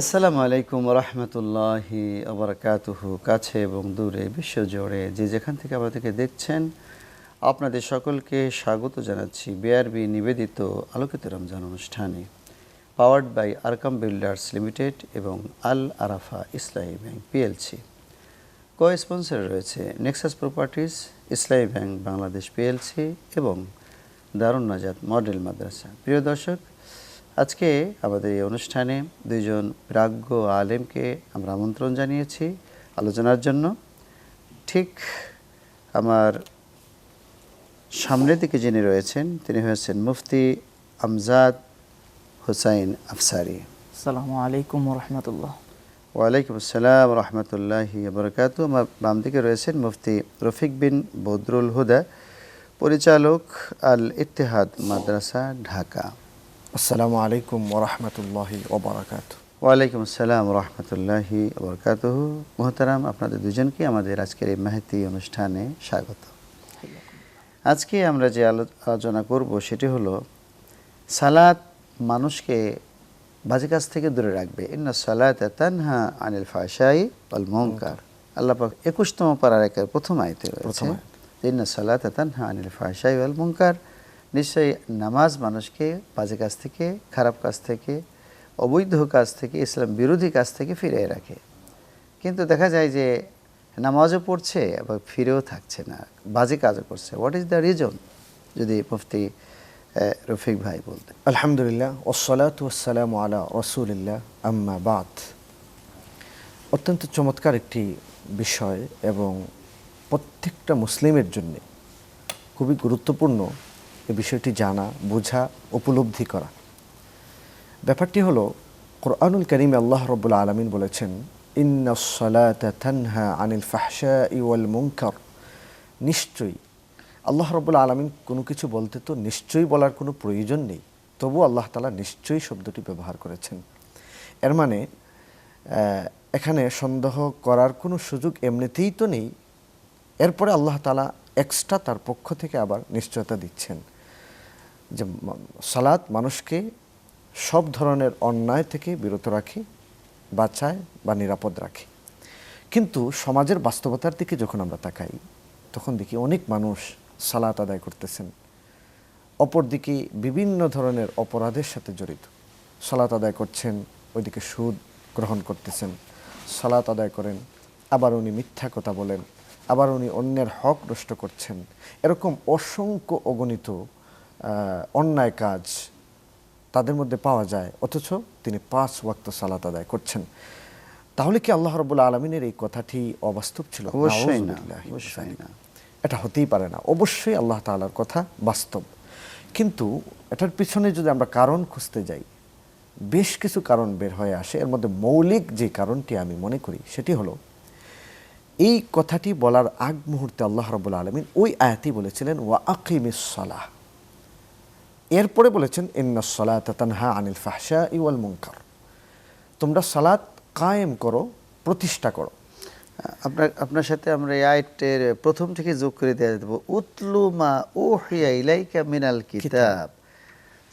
আসসালামু আলাইকুম রহমতুল্লাহি আবরকাতুহু কাছে এবং দূরে, বিশ্বজুড়ে, যে যেখান থেকে আমাদেরকে দেখছেন, আপনাদের সকলকে স্বাগত জানাচ্ছি বিআরবি নিবেদিত আলোকিত রমজান অনুষ্ঠানে powered by Arkam builders limited এবং Al Arafah Islami bank PLC. Co sponsor রয়েছে Nexus properties Islami bank Bangladesh PLC এবং দারুণ নাজাদ মডেল মাদ্রাসা। প্রিয় দর্শক আজকে আমাদের এই অনুষ্ঠানে দুইজন প্রাজ্ঞ আলেমকে আমরা আমন্ত্রণ জানিয়েছি আলোচনার জন্য। ঠিক আমার সামনের দিকে যিনি রয়েছেন তিনি হয়েছেন মুফতি আমজাদ হুসাইন আফসারি। আসসালামু আলাইকুম রহমতুল্লাহ ওয়ালাইকুম আসসালাম রহমতুল্লাহি বরকাত আমার বাম দিকে রয়েছেন মুফতি রফিক বিন বদরুল হুদা পরিচালক আল ইত্তেহাদ মাদ্রাসা ঢাকা। আসসালামু আলাইকুম ওরহমতুল্লাহি ওবরাকাত ওয়ালাইকুম আসসালাম রহমতুল্লাহি বরকাত মোহতারাম আপনাদের দুজনকে আমাদের আজকের এই মাহিতি অনুষ্ঠানে স্বাগত। আজকে আমরা যে আলো- আলোচনা করব সেটি হলো সালাত মানুষকে বাজে কাজ থেকে দূরে রাখবে। ইন্না সালাত তানহা আনিল ফাশাই অল মঙ্কার আল্লাহ পাক একুশতম পারার একের প্রথম আয়তে রয়েছে। ইন্না সালাত তানহা আনিল ফাশাই অল মঙ্কার নিশ্চয়ই নামাজ মানুষকে বাজে কাজ থেকে, খারাপ কাজ থেকে, অবৈধ কাজ থেকে, ইসলাম বিরোধী কাজ থেকে ফিরিয়ে রাখে। কিন্তু দেখা যায় যে নামাজও পড়ছে, আবার ফিরেও থাকছে না। বাজে কাজও করছে। হোয়াট ইজ দ্য রিজন যদি মুফতি রফিক ভাই বলতেন। আলহামদুলিল্লাহ। ওসলাত আলা রসুলিল্লাহ। আম্মা বাদ। অত্যন্ত চমৎকার একটি বিষয় এবং প্রত্যেকটা মুসলিমের জন্য খুবই গুরুত্বপূর্ণ এই বিষয়টি জানা, বোঝা, উপলব্ধি করা। ব্যাপারটি হলো, কোরআনুল করিম আল্লাহ রব্বুল আলমিন বলেছেন আনিল নিশ্চয়ই, আল্লাহ রব্বুল আলমিন কোনো কিছু বলতে তো নিশ্চয়ই বলার কোনো প্রয়োজন নেই। তবু আল্লাহ তালা নিশ্চয়ই শব্দটি ব্যবহার করেছেন। এর মানে এখানে সন্দেহ করার কোনো সুযোগ এমনিতেই তো নেই। এরপরে আল্লাহ তালা এক্সট্রা তার পক্ষ থেকে আবার নিশ্চয়তা দিচ্ছেন। যে সালাত মানুষকে সব ধরনের অন্যায় থেকে বিরত রাখে, বাঁচায় বা নিরাপদ রাখে। কিন্তু সমাজের বাস্তবতার দিকে যখন আমরা তাকাই, তখন দেখি অনেক মানুষ সালাত আদায় করতেছেন। অপরদিকে বিভিন্ন ধরনের অপরাধের সাথে জড়িত। সালাত আদায় করছেন, ওইদিকে সুদ গ্রহণ করতেছেন। সালাত আদায় করেন, আবার উনি মিথ্যা কথা বলেন, আবার উনি অন্যের হক নষ্ট করছেন। এরকম অসংখ্য অগণিত অন্যায় কাজ তাদের মধ্যে পাওয়া যায় অথচ তিনি পাঁচ ওয়াক্ত সালাত আদায় করছেন। তাহলে কি আল্লাহ রবুল্লা আলমিনের এই কথাটি অবাস্তব ছিল? অবশ্যই না, অবশ্যই না। এটা হতেই পারে না। অবশ্যই আল্লাহ তাআলার কথা বাস্তব। কিন্তু এটার পিছনে যদি আমরা কারণ খুঁজতে যাই বেশ কিছু কারণ বের হয়ে আসে। এর মধ্যে মৌলিক যে কারণটি আমি মনে করি সেটি হলো এই কথাটি বলার আগ মুহূর্তে আল্লাহ রবুল্লা আলমিন ওই আয়াতি বলেছিলেন ওয়া আকিমিস সালাহ। এরপরে বলেছেন, ইন্না সালাত তানহা আনিল ফাহশা ইওয়াল মুনকার। তোমরা সালাত কায়েম করো, প্রতিষ্ঠা করো। আপনার আপনার সাথে আমরা এই আয়টের প্রথম থেকে যোগ করে দেওয়া দেবো উতলু মা ও হিয়া ইলাইকা মিনাল কিতাব।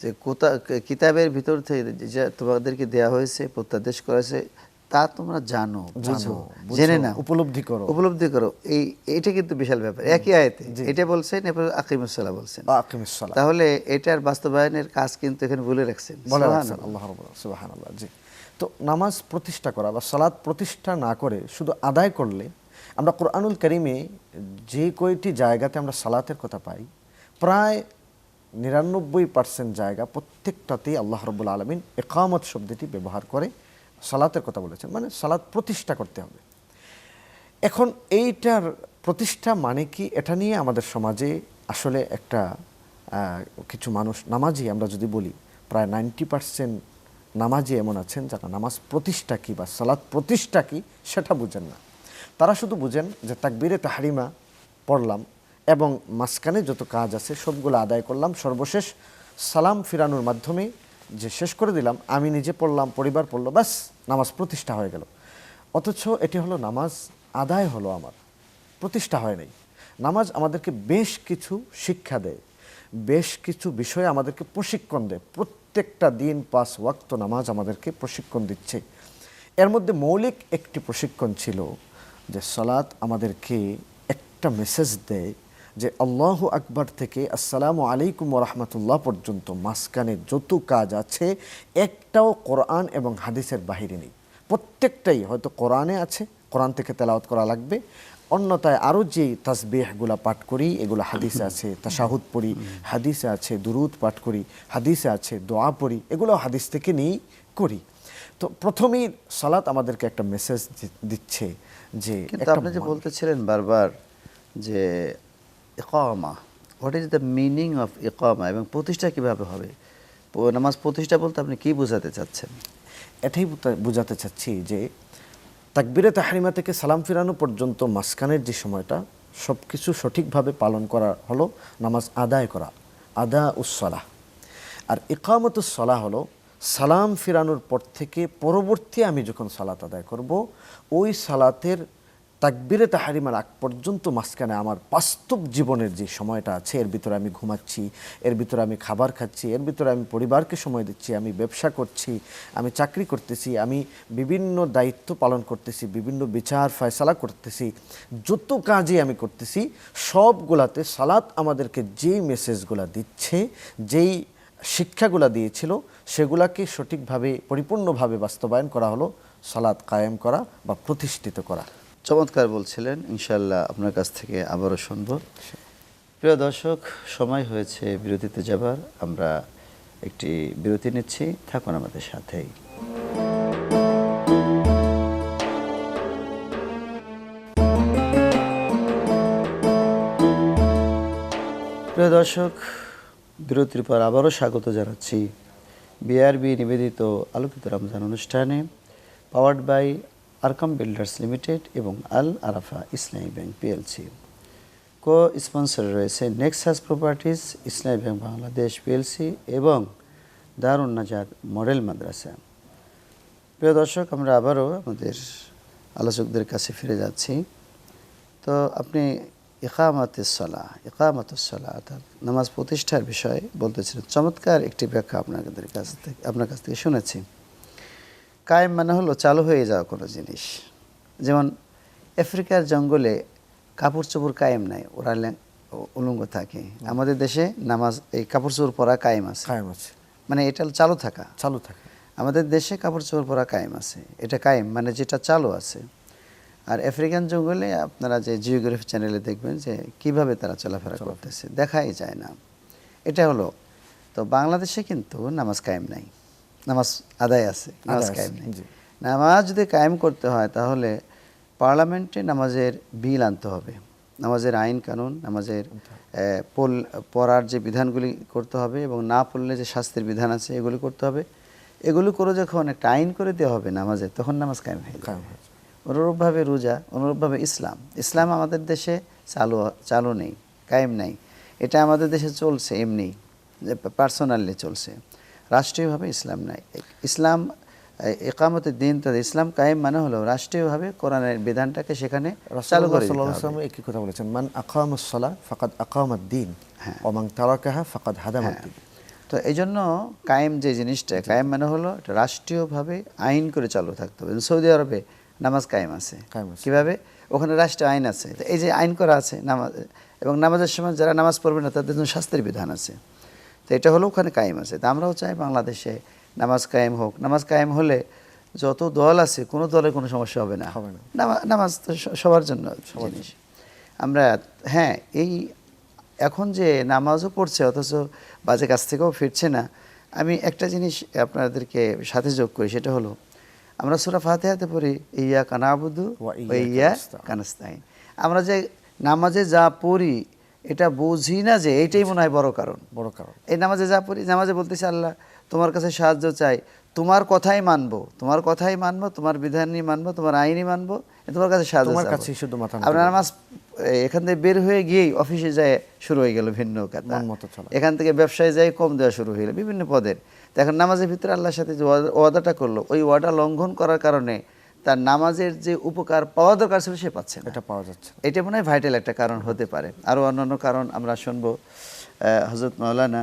যে কোতা- কিতাবের ভিতর থেকে যা তোমাদেরকে দেয়া হয়েছে, প্রত্যাদেশ করা হয়েছে তা তোমরা জানো বুঝো জেনে না উপলব্ধি করো। উপলব্ধি করো। এই এটা কিন্তু বিশাল ব্যাপার। একই আয়তে এটা বলছেন এরপর আকিমুসাল্লাহ বলছেন। তাহলে এটার বাস্তবায়নের কাজ কিন্তু এখানে বলে রাখছেন। সুবহানাল্লাহ। জি। তো নামাজ প্রতিষ্ঠা করা বা সালাদ প্রতিষ্ঠা না করে শুধু আদায় করলে আমরা কোরআনুল করিমে যে কয়টি জায়গাতে আমরা সালাতের কথা পাই প্রায় নিরানব্বই পার্সেন্ট জায়গা প্রত্যেকটাতেই আল্লাহ রবুল আলমিন একামত শব্দটি ব্যবহার করে সালাতের কথা বলেছেন মানে সালাত প্রতিষ্ঠা করতে হবে। এখন এইটার প্রতিষ্ঠা মানে কি? এটা নিয়ে আমাদের সমাজে আসলে একটা কিছু মানুষ, নামাজি আমরা যদি বলি, প্রায় নাইনটি পার্সেন্ট নামাজি এমন আছেন যারা নামাজ প্রতিষ্ঠা কী বা সালাদ প্রতিষ্ঠা কী সেটা বুঝেন না। তারা শুধু বুঝেন যে তাকবীরে তাহারিমা পড়লাম এবং মাঝখানে যত কাজ আছে সবগুলো আদায় করলাম, সর্বশেষ সালাম ফিরানোর মাধ্যমে যে শেষ করে দিলাম, আমি নিজে পড়লাম, পরিবার পড়ল, ব্যাস, নামাজ প্রতিষ্ঠা হয়ে গেল। অথচ এটি হলো নামাজ, আদায় হলো আমার, প্রতিষ্ঠা হয় নাই। নামাজ আমাদেরকে বেশ কিছু শিক্ষা দেয়, বেশ কিছু বিষয়ে আমাদেরকে প্রশিক্ষণ দেয়। প্রত্যেকটা দিন পাঁচ ওয়াক্ত নামাজ আমাদেরকে প্রশিক্ষণ দিচ্ছে। এর মধ্যে মৌলিক একটি প্রশিক্ষণ ছিল যে সলাৎ আমাদেরকে একটা মেসেজ দেয় যে আল্লাহ আকবার থেকে আসসালামু আলাইকুম রহমতুল্লাহ পর্যন্ত মাঝখানে যত কাজ আছে একটাও কোরআন এবং হাদিসের বাহিরে নেই। প্রত্যেকটাই হয়তো কোরআনে আছে কোরআন থেকে তেলাওয়াত করা লাগবে। অন্যতায় আরও যে তাসবিহগুলা পাঠ করি এগুলো হাদিসে আছে তাশাহুদ পড়ি হাদিসে আছে দুরুদ পাঠ করি হাদিসে আছে দোয়া পড়ি এগুলো হাদিস থেকে নিয়েই করি। তো প্রথমেই সালাত আমাদেরকে একটা মেসেজ দিচ্ছে যে আপনি যে বলতেছিলেন বারবার যে ইকামা। What is the meaning of ইকামা এবং প্রতিষ্ঠা কীভাবে হবে? নামাজ প্রতিষ্ঠা বলতে আপনি কি বোঝাতে চাচ্ছেন? এটাই বোঝাতে চাচ্ছি যে তাকবিরে তাহারিমা থেকে সালাম ফিরানো পর্যন্ত মাঝখানের যে সময়টা সব কিছু সঠিকভাবে পালন করা হলো নামাজ আদায় করা, আদা উসলাহ আর ইকামতুসলাহ হলো সালাম ফিরানোর পর থেকে পরবর্তী আমি যখন সালাত আদায় করব, ওই সালাতের তাকবিরে তাহারিমার আগ পর্যন্ত মাঝখানে আমার বাস্তব জীবনের যে সময়টা আছে, এর ভিতরে আমি ঘুমাচ্ছি, এর ভিতরে আমি খাবার খাচ্ছি, এর ভিতরে আমি পরিবারকে সময় দিচ্ছি, আমি ব্যবসা করছি, আমি চাকরি করতেছি, আমি বিভিন্ন দায়িত্ব পালন করতেছি, বিভিন্ন বিচার ফয়সালা করতেছি, যত কাজই আমি করতেছি, সবগুলাতে সালাত আমাদেরকে যেই মেসেজগুলা দিচ্ছে, যেই শিক্ষাগুলা দিয়েছিল, সেগুলাকে সঠিকভাবে, পরিপূর্ণভাবে বাস্তবায়ন করা হলো সালাদ কায়েম করা বা প্রতিষ্ঠিত করা। চমৎকার বলছিলেন। ইনশাল্লাহ আপনার কাছ থেকে আবারও শুনব। প্রিয় দর্শক, সময় হয়েছে বিরতিতে যাবার। আমরা একটি বিরতি নিচ্ছি। থাকুন আমাদের সাথেই। প্রিয় দর্শক, বিরতির পর আবারও স্বাগত জানাচ্ছি বিআরবি নিবেদিত আলোকিত রমজান অনুষ্ঠানে powered by Arkam builders limited এবং Al Arafah Islami bank PLC. Co sponsor রয়েছে Nexus properties Islami bank Bangladesh PLC এবং দারুণ নাজাদ মডেল মাদ্রাসা। প্রিয় দর্শক, আমরা আবারও আমাদের আলোচকদের কাছে ফিরে যাচ্ছি। তো আপনি ইকামাতুসলা ইকামাতুসলা অর্থাৎ নামাজ প্রতিষ্ঠার বিষয়ে বলতেছিলেন চমৎকার একটি ব্যাখ্যা আপনাদের কাছ থেকে আপনার কাছ থেকে শুনেছি। কায়েম মানে হলো চালু হয়ে যাওয়া কোনো জিনিস। যেমন আফ্রিকার জঙ্গলে কাপড় চোপড় কায়েম নাই ওরা উলঙ্গ থাকে। আমাদের দেশে নামাজ এই কাপড় চোপড় পরা কায়েম আছে। কায়েম আছে। মানে এটা চালু থাকা। চালু থাকে। আমাদের দেশে কাপড় চোপড় পরা কায়েম আছে। এটা কায়েম মানে যেটা চালু আছে। আর আফ্রিকান জঙ্গলে আপনারা যে জিওগ্রাফি চ্যানেলে দেখবেন যে কীভাবে তারা চলাফেরা। করতেছে দেখাই যায় না। এটা হলো তো বাংলাদেশে কিন্তু নামাজ কায়েম নাই। নামাজ আদায় আছে নামাজ কায়েম নেই। নামাজ যদি কায়েম করতে হয় তাহলে পার্লামেন্টে নামাজের বিল আনতে হবে। নামাজের আইন কানুন নামাজের পল পড়ার যে বিধানগুলি করতে হবে এবং না পড়লে যে শাস্তির বিধান আছে এগুলি করতে হবে। এগুলো করে যখন একটা আইন করে দেওয়া হবে নামাজে তখন নামাজ কায়েম হয়ে যাবে। অনুরূপভাবে রোজা অনুরূপভাবে ইসলাম। ইসলাম আমাদের দেশে চালু চালু নেই কায়েম নাই। এটা আমাদের দেশে চলছে এমনি যে পার্সোনালি চলছে। রাষ্ট্রীয়ভাবে ইসলাম নাই। ইসলাম একামতের দিন তো ইসলাম কায়েম মানে হলো রাষ্ট্রীয়ভাবে কোরআনের বিধানটাকে সেখানে চালু করে। একই কথা বলেছেন মান আকামুসলা ফাকাদ আকামাদ্দিন হ্যাঁ। ওমান তারাকাহা ফাকাদ হাদামাদ্দিন তো এই জন্য কায়েম যে জিনিসটা কায়েম মানে হলো এটা রাষ্ট্রীয়ভাবে আইন করে চালু থাকতে হবে। সৌদি আরবে নামাজ কায়েম আছে। কায়েম আছে। কীভাবে? ওখানে রাষ্ট্রীয় আইন আছে। তো এই যে আইন করা আছে নামাজ এবং নামাজের সময় যারা নামাজ পড়বে না তাদের জন্য শাস্তির বিধান আছে। তো এটা হলো ওখানে কায়েম আছে। তা আমরাও চাই বাংলাদেশে নামাজ কায়েম হোক। নামাজ কায়েম হলে যত দল আছে কোনো দলের কোনো সমস্যা হবে না। হবে না। নামা- নামাজ তো সবার জন্য জিনিস। আমরা হ্যাঁ এই এখন যে নামাজও পড়ছে অথচ বাজে কাছ থেকেও ফিরছে না আমি একটা জিনিস আপনাদেরকে সাথে যোগ করি সেটা হলো আমরা সুরা ফাতেহাতে পড়ি ইয়া কানাবুদু ইয়া নাস্তাইন। কানাস্তাইন আমরা যে নামাজে যা পড়ি এটা বুঝি না যে এইটাই মনে হয় বড় কারণ। বড় কারণ। এই নামাজে যা পড়ি নামাজে বলতেছি আল্লাহ তোমার কাছে সাহায্য চাই তোমার কথাই মানবো তোমার কথাই মানবো তোমার বিধানই মানবো তোমার আইনই মানবো তোমার কাছে সাহায্য তোমার শুধু মাথা নত নামাজ এখান থেকে বের হয়ে গিয়েই অফিসে যায় শুরু হয়ে গেল ভিন্ন কথা এখান থেকে ব্যবসায় যাই কম দেওয়া শুরু হয়ে গেল বিভিন্ন পদের। এখন নামাজের ভিতরে আল্লাহর সাথে যে ওয়াদাটা করল ওই ওয়াদা লঙ্ঘন করার কারণে তার নামাজের যে উপকার পাওয়া দরকার ছিল সে পাচ্ছে এটা পাওয়া যাচ্ছে এটা মনে হয় ভাইটাল একটা কারণ হতে পারে। আরও অন্যান্য কারণ আমরা শুনব হজরত মৌলানা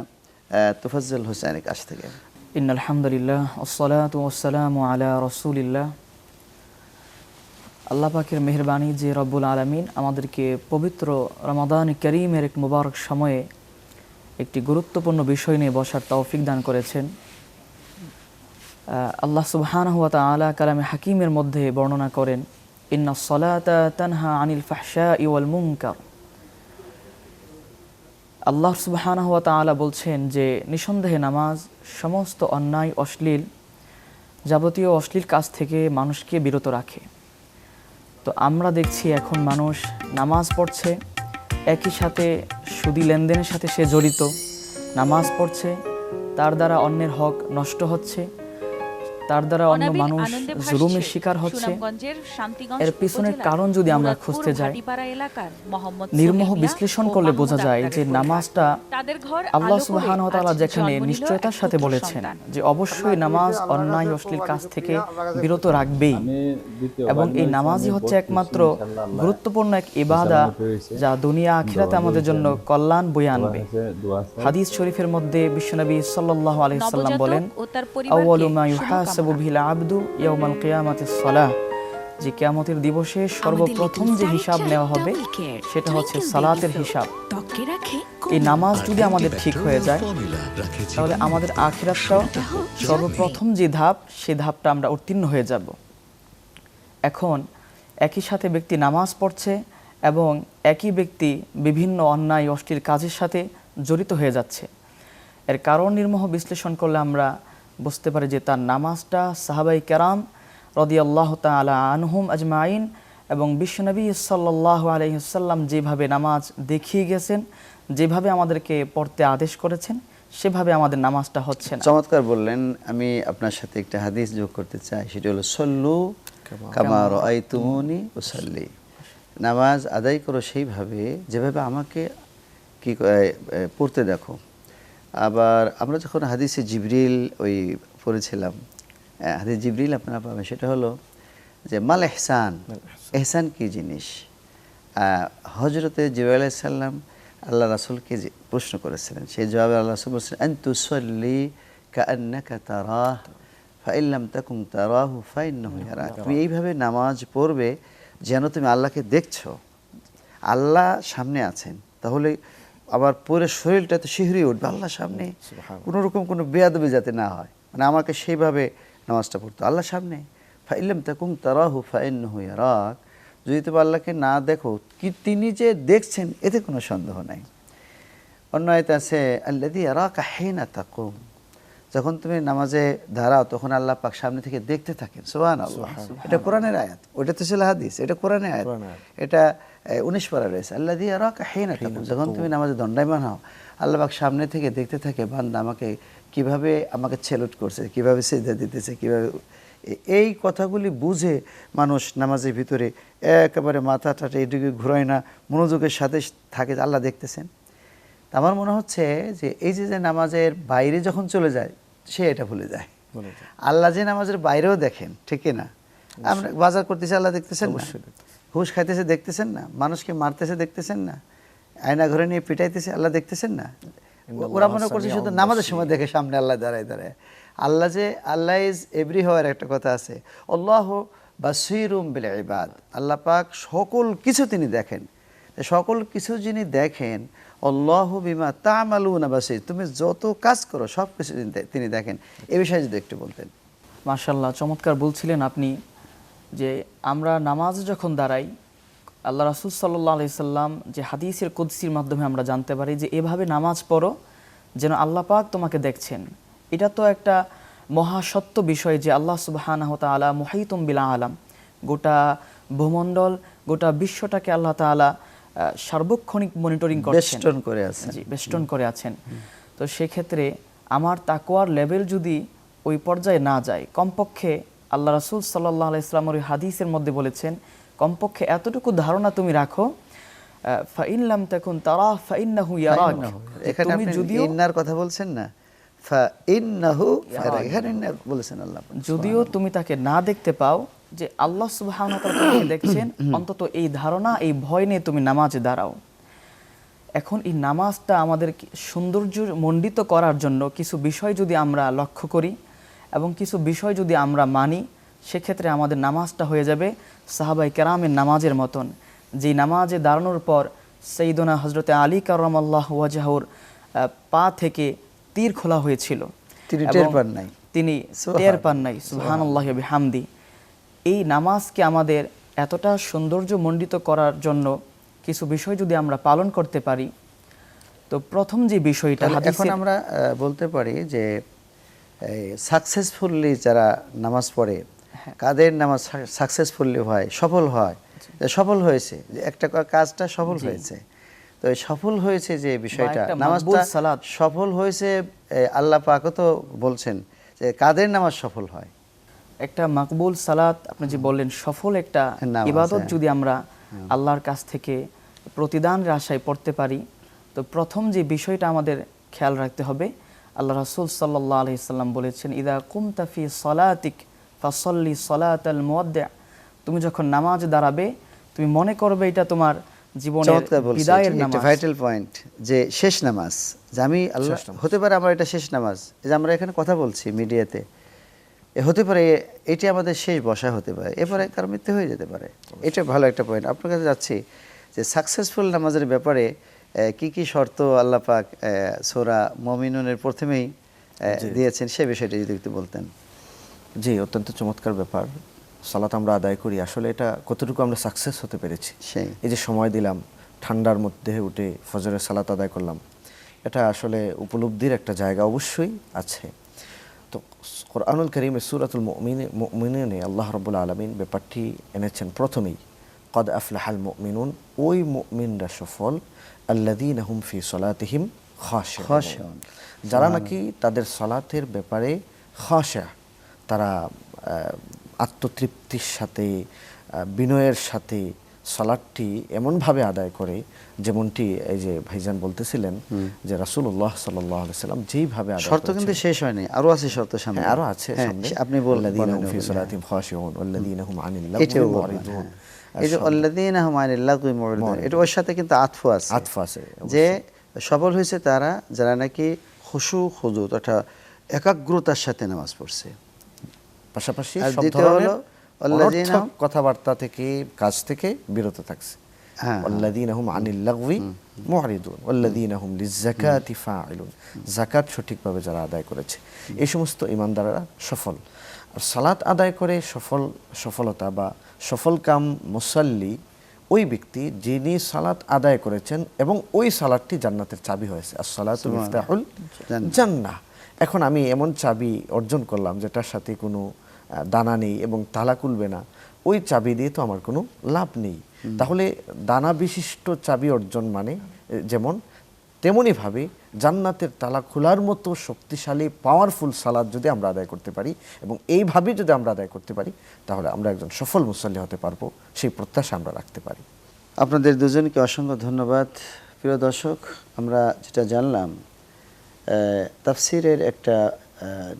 তুফাজ্জল হোসেনের কাছ থেকে। ইন আলহামদুলিল্লাহ আলা রাসূলিল্লাহ। আল্লাহ পাকের মেহরবানি যে রব্বুল আলমিন আমাদেরকে পবিত্র রমাদান করিমের এক মুবারক সময়ে একটি গুরুত্বপূর্ণ বিষয় নিয়ে বসার তৌফিক দান করেছেন। আল্লাহ সুবহানাহু ওয়া তাআলা কালামে হাকিমের মধ্যে বর্ণনা করেন, ইন্না সলাতা তানহা আনিল ফাহশা ওয়াল মুনকার। আল্লাহ সুবহানাহু ওয়া তাআলা বলছেন যে, নিঃসন্দেহে নামাজ সমস্ত অন্যায় অশ্লীল, যাবতীয় অশ্লীল কাজ থেকে মানুষকে বিরত রাখে। তো আমরা দেখছি এখন মানুষ নামাজ পড়ছে, একই সাথে সুদি লেনদেনের সাথে সে জড়িত। নামাজ পড়ছে, তার দ্বারা অন্যের হক নষ্ট হচ্ছে তার দ্বারা অন্য মানুষ জুলুমের শিকার হচ্ছে। এর পিছনের কারণ যদি আমরা খুঁজতে যাই, ভাটিপাড়া এলাকার মোহাম্মদ নির্মোহ বিশ্লেষণ করলে বোঝা যায় যে নামাজটা আল্লাহ তাআলা যেখানে নিশ্চয়তার সাথে বলেছেন যে অবশ্যই নামাজ অন্যায় অশ্লীল কাজ থেকে বিরত রাখবেই। এবং এই নামাজই হচ্ছে একমাত্র গুরুত্বপূর্ণ এক ইবাদা যা দুনিয়া আখিরাতে আমাদের জন্য কল্যাণ বয়ে আনবে। হাদিস শরীফের মধ্যে বিশ্বনবী সাল্লাল্লাহু আলাইহি সাল্লাম বলেন আউয়ালু মা। ইউহাসাবু বিল আবদু ইয়াউমাল কিয়ামাতিস সালাহ যে কিয়ামতের দিবসে সর্বপ্রথম যে হিসাব নেওয়া হবে সেটা হচ্ছে সালাতের হিসাব। এই নামাজ যদি আমাদের ঠিক হয়ে যায় তাহলে আমাদের আখিরাতটাও সর্বপ্রথম যে ধাপ সে ধাপটা আমরা উত্তীর্ণ হয়ে যাব। এখন একই সাথে ব্যক্তি নামাজ পড়ছে এবং একই ব্যক্তি বিভিন্ন অন্যায় অশ্লীল কাজের সাথে জড়িত হয়ে যাচ্ছে। এর কারণ নির্মহ বিশ্লেষণ করলে আমরা বুঝতে পারি যে তার নামাজটা সাহাবাই কেরাম রদি আল্লাহ তালা আনহুম আজমাইন এবং বিশ্বনবী সাল্লাহ আলহিসাল্লাম যেভাবে নামাজ দেখিয়ে গেছেন যেভাবে আমাদেরকে পড়তে আদেশ করেছেন সেভাবে আমাদের নামাজটা হচ্ছে না। চমৎকার বললেন। আমি আপনার সাথে একটা হাদিস যোগ করতে চাই। সেটি হলো সল্লু কামার আই তুমনি ওসাল্লি নামাজ আদায় করো সেইভাবে যেভাবে আমাকে কি পড়তে দেখো। আবার আমরা যখন হাদিসে জিবরিল ওই পড়েছিলাম হাদিস জিবরিল আপনারা পাবেন সেটা হলো যে মাল এহসান এহসান। কি জিনিস? হজরতে জিবাই সাল্লাম আল্লাহ রাসুলকে যে প্রশ্ন করেছিলেন সেই জবাবে আল্লাহ রাসুল বলছেন আন্তুসল্লি কান্নাকা তারাহ ফাইল্লাম তাকুম তারাহু ফাইন্নাহু তুমি এইভাবে নামাজ পড়বে যেন তুমি আল্লাহকে দেখছ। আল্লাহ সামনে আছেন তাহলে আবার পুরো শরীরটা তো শিহরিয়ে উঠবে আল্লাহ সামনে। কোনো রকম কোনো বেয়াদবি যাতে না হয়। মানে আমাকে সেইভাবে নামাজটা পড়তো আল্লাহ সামনে। ফাইল্লাম তাকুম তারাহু ফাইন্নাহু ইয়ারাক। যদি তুমি আল্লাহকে না দেখো কি তিনি যে দেখছেন এতে কোনো সন্দেহ নাই। অন্য আয়তে আছে আল্লাদি আরাকা হেনা তাকুম। যখন তুমি নামাজে দাঁড়াও তখন আল্লাহ পাক সামনে থেকে দেখতে থাকেন। সোহান আল্লাহ এটা কোরআনের আয়াত। ওটা তো ছিল হাদিস। এটা কোরআনের আয়াত। এটা উনিশ পারা রয়েছে। আল্লাহ দিয়ে আরাকা হেনা যখন তুমি নামাজে দণ্ডায়মান হও আল্লাহ পাক সামনে থেকে দেখতে থাকে বান্দা আমাকে কীভাবে আমাকে ছেলুট করছে কীভাবে সেজদা দিতেছে কীভাবে এই কথাগুলি বুঝে মানুষ নামাজের ভিতরে একেবারে মাথা টাটা এদিকে ঘুরায় না মনোযোগের সাথে থাকে আল্লাহ দেখতেছেন। আমার মনে হচ্ছে যে এই যে যে নামাজের বাইরে যখন চলে যায় সে এটা ভুলে যায়। আল্লাহ যে নামাজের বাইরেও দেখেন ঠিক না? আমরা বাজার করতেছি আল্লাহ দেখতেছেন না? হুশ খাইতেছে দেখতেছেন না? মানুষকে মারতেছে দেখতেছেন না? আয়না ঘরে নিয়ে পিটাইতেছে আল্লাহ দেখতেছেন না? ওরা মনে করছে শুধু নামাজের সময় দেখে সামনে আল্লাহ দাঁড়ায় দাঁড়ায়। আল্লাহ যে আল্লাহ ইজ এভরি হওয়ার একটা কথা আছে। আল্লাহ বাসিরুম বিল ইবাদ। আল্লাহ পাক সকল কিছু তিনি দেখেন। সকল কিছু যিনি দেখেন অল্লাহ বিমা তামালুনা বাসির। তুমি যত কাজ করো সব কিছু তিনি তিনি দেখেন। এ বিষয়ে যদি একটু বলতেন। মার্শাল্লাহ চমৎকার বলছিলেন আপনি। যে আমরা নামাজ যখন দাঁড়াই আল্লাহ রাসুল সাল্লাহ আলি সাল্লাম যে হাদিসের কুদ্সির মাধ্যমে আমরা জানতে পারি যে এভাবে নামাজ পড়ো যেন আল্লাহ পাক তোমাকে দেখছেন। এটা তো একটা মহাসত্য বিষয় যে আল্লাহ সুবাহানাহ তালা মুহাইতুম বিলা আলাম। গোটা ভূমণ্ডল গোটা বিশ্বটাকে আল্লাহ তালা সার্বক্ষণিক মনিটরিং বেষ্টন করে আছেন। জি বেষ্টন করে আছেন। তো সেক্ষেত্রে আমার তাকোয়ার লেভেল যদি ওই পর্যায়ে না যায় কমপক্ষে আল্লাহ রাসূল সাল্লাহ ইসলামের হাদিসের মধ্যে বলেছেন কমপক্ষে এতটুকু ধারণা তুমি রাখো ফাইনলাম তখন তারা ফাইন্নাহু ইয়ারাক। এখানে আপনি যদিও ইন্নার কথা বলছেন না ফা ইন্নাহু এখানে ইন্নার বলেছেন আল্লাহ যদিও তুমি তাকে না দেখতে পাও যে আল্লাহ সুবহানাহু ওয়া তাআলা দেখছেন অন্তত এই ধারণা এই ভয় নিয়ে তুমি নামাজে দাঁড়াও। এখন এই নামাজটা আমাদের সৌন্দর্য মণ্ডিত করার জন্য কিছু বিষয় যদি আমরা লক্ষ্য করি এবং কিছু বিষয় যদি আমরা মানি সেক্ষেত্রে আমাদের নামাজটা হয়ে যাবে সাহাবাই কেরামের নামাজের মতন। যেই নামাজে দাঁড়ানোর পর সঈদনা হজরতে আলী কারমাল্লাহ ওয়াজাহুর পা থেকে তীর খোলা হয়েছিল। তিনি টের পান নাই। নাই। সুবহানাল্লাহ বিহামদি। এই নামাজকে আমাদের এতটা সৌন্দর্য মণ্ডিত করার জন্য কিছু বিষয় যদি আমরা পালন করতে পারি তো প্রথম যে বিষয়টা এখন আমরা বলতে পারি যে সাকসেসফুলি যারা নামাজ পড়ে হ্যাঁ। কাদের নামাজ সাকসেসফুলি হয় সফল হয়? সফল হয়েছে। যে একটা কাজটা সফল হয়েছে। তো সফল হয়েছে যে বিষয়টা নামাজটা। সফল হয়েছে আল্লাহ পাকও তো বলছেন যে কাদের নামাজ সফল হয়? একটা মাকবুল সালাত আপনি যে বললেন সফল একটা নামাজ, ইবাদত হ্যাঁ। যদি আমরা আল্লাহর কাছ থেকে প্রতিদানের আশায় পড়তে পারি তো প্রথম যে বিষয়টা আমাদের খেয়াল রাখতে হবে আল্লাহ রাসূল সাল্লাল্লাহু আলাইহি সাল্লাম বলেছেন ইদা কুমতা ফি সলাতিক ফাসল্লি সলাতাল মুওয়াদ্দি। তুমি যখন নামাজ দাঁড়াবে তুমি মনে করবে এটা তোমার জীবনের বিদায়ের নামাজ। ভাইটাল পয়েন্ট যে শেষ নামাজ যে আমি আল্লাহ হতে পারে আমার এটা শেষ নামাজ যে আমরা এখানে কথা বলছি মিডিয়াতে হতে পারে এটি আমাদের শেষ বসা হতে পারে এরপরে কার মৃত্যু হয়ে যেতে পারে। এটা ভালো একটা পয়েন্ট আপনার কাছে যাচ্ছি যে সাকসেসফুল নামাজের ব্যাপারে কি কি শর্ত আল্লাহ পাক সোরা মমিনুনের প্রথমেই দিয়েছেন সে বিষয়টা যদি একটু বলতেন। জি অত্যন্ত চমৎকার ব্যাপার। সালাত আমরা আদায় করি। আসলে এটা কতটুকু আমরা সাকসেস হতে পেরেছি? সেই। এই যে সময় দিলাম ঠান্ডার মধ্যে উঠে ফজরের সালাত আদায় করলাম এটা আসলে উপলব্ধির একটা জায়গা অবশ্যই আছে। তো কোরআনুল করিমের সুরাতুল মুমিনে আল্লাহ রবুল আলমিন ব্যাপারটি এনেছেন প্রথমেই কদ আফলাহাল মিনুন ওই মুমিনরা সফল। আল্লাদিন হুম ফি সলাতিহিম। যারা নাকি তাদের সলাতের ব্যাপারে খাশা তারা আত্মতৃপ্তির সাথে বিনয়ের সাথে সালাদটি এমনভাবে আদায় করে যেমনটি এই যে ভাইজান বলতেছিলেন যে রাসূলুল্লাহ সাল্লাল্লাহু আলাইহি সাল্লাম যেইভাবে শর্ত কিন্তু শেষ হয়নি। আরও আছে শর্ত সামনে। হ্যাঁ, আরও আছে হ্যাঁ, আপনি বল এই যে এটা ওর সাথে কিন্তু আতফ আছে। আতফ আছে, যে সফল হয়েছে তারা যারা নাকি খুশু খুজু অর্থাৎ একাগ্রতার সাথে নামাজ পড়ছে। পাশাপাশি কথাবার্তা থেকে কাজ থেকে বিরত থাকছে। হ্যাঁ, হ্যাঁ। আল্লাদিন হুম আনিল্লাগি মহারিদুন আল্লাদিন হুম লিজাকাতি ফাইলুন জাকাত সঠিকভাবে যারা আদায় করেছে। এই সমস্ত ইমানদাররা সফল। আর সালাত আদায় করে সফল সফলতা বা সফল কাম মুসাল্লি ওই ব্যক্তি যিনি সালাত আদায় করেছেন এবং ওই সালাদটি জান্নাতের চাবি হয়েছে। আর সালাতুল ইফতাহুল জান্নাহ। এখন আমি এমন চাবি অর্জন করলাম যেটার সাথে কোনো দানা নেই এবং তালা কুলবে না। ওই চাবি দিয়ে তো আমার কোনো লাভ নেই। তাহলে দানা বিশিষ্ট চাবি অর্জন মানে যেমন তেমনিভাবে জান্নাতের তালা খোলার মতো শক্তিশালী পাওয়ারফুল সালাদ যদি আমরা আদায় করতে পারি এবং এইভাবে যদি আমরা আদায় করতে পারি তাহলে আমরা একজন সফল মুসল্লি হতে পারব সেই প্রত্যাশা আমরা রাখতে পারি। আপনাদের দুজনকে অসংখ্য ধন্যবাদ। প্রিয় দর্শক আমরা যেটা জানলাম তাফসিরের একটা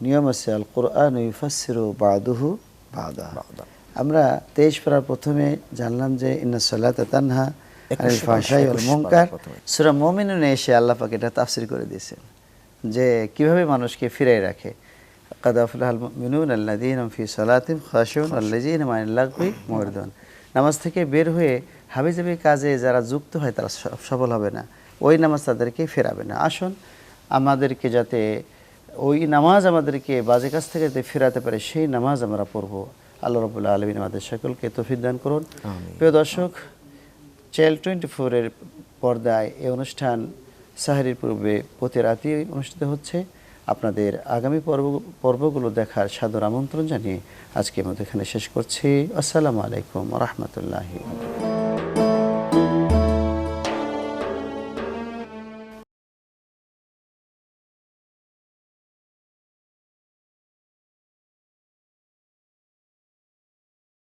নিয়ম আছে আল কোরআন ইউফাসিরু বাদুহু। বাদা বাদা। আমরা তেইশ পারার প্রথমে জানলাম যে ইন্না সাল্লাত তানহা একুশ আনিল পারা, ফাহশাই ওয়াল একুশ মুনকার পারা প্রথমে। সূরা মুমিনুনে এসে আল্লাহ পাক এটা তাফসির করে দিয়েছেন যে কিভাবে মানুষকে ফিরাই রাখে قد أفلح المؤمنون الذين هم في صلاتهم خاشعون والذين هم عن اللغو معرضون নামাজ থেকে বের হয়ে হাবিজাবি কাজে যারা যুক্ত হয় তারা স- সফল হবে না ওই নামাজ তাদেরকে ফেরাবে না আসুন আমাদেরকে যাতে ওই নামাজ আমাদেরকে বাজে কাজ থেকে যাতে ফেরাতে পারে সেই নামাজ আমরা পড়ব আল্লাহ রবুল্লাহ আলমিন আমাদের সকলকে তফিক দান করুন। প্রিয় দর্শক চ্যানেল টোয়েন্টি ফোরের পর্দায় এই অনুষ্ঠান সাহারির পূর্বে প্রতি রাতেই অনুষ্ঠিত হচ্ছে। আপনাদের আগামী পর্ব পর্বগুলো দেখার সাদর আমন্ত্রণ জানিয়ে আজকে মতো এখানে শেষ করছি। আসসালামু আলাইকুম রহমতুল্লাহি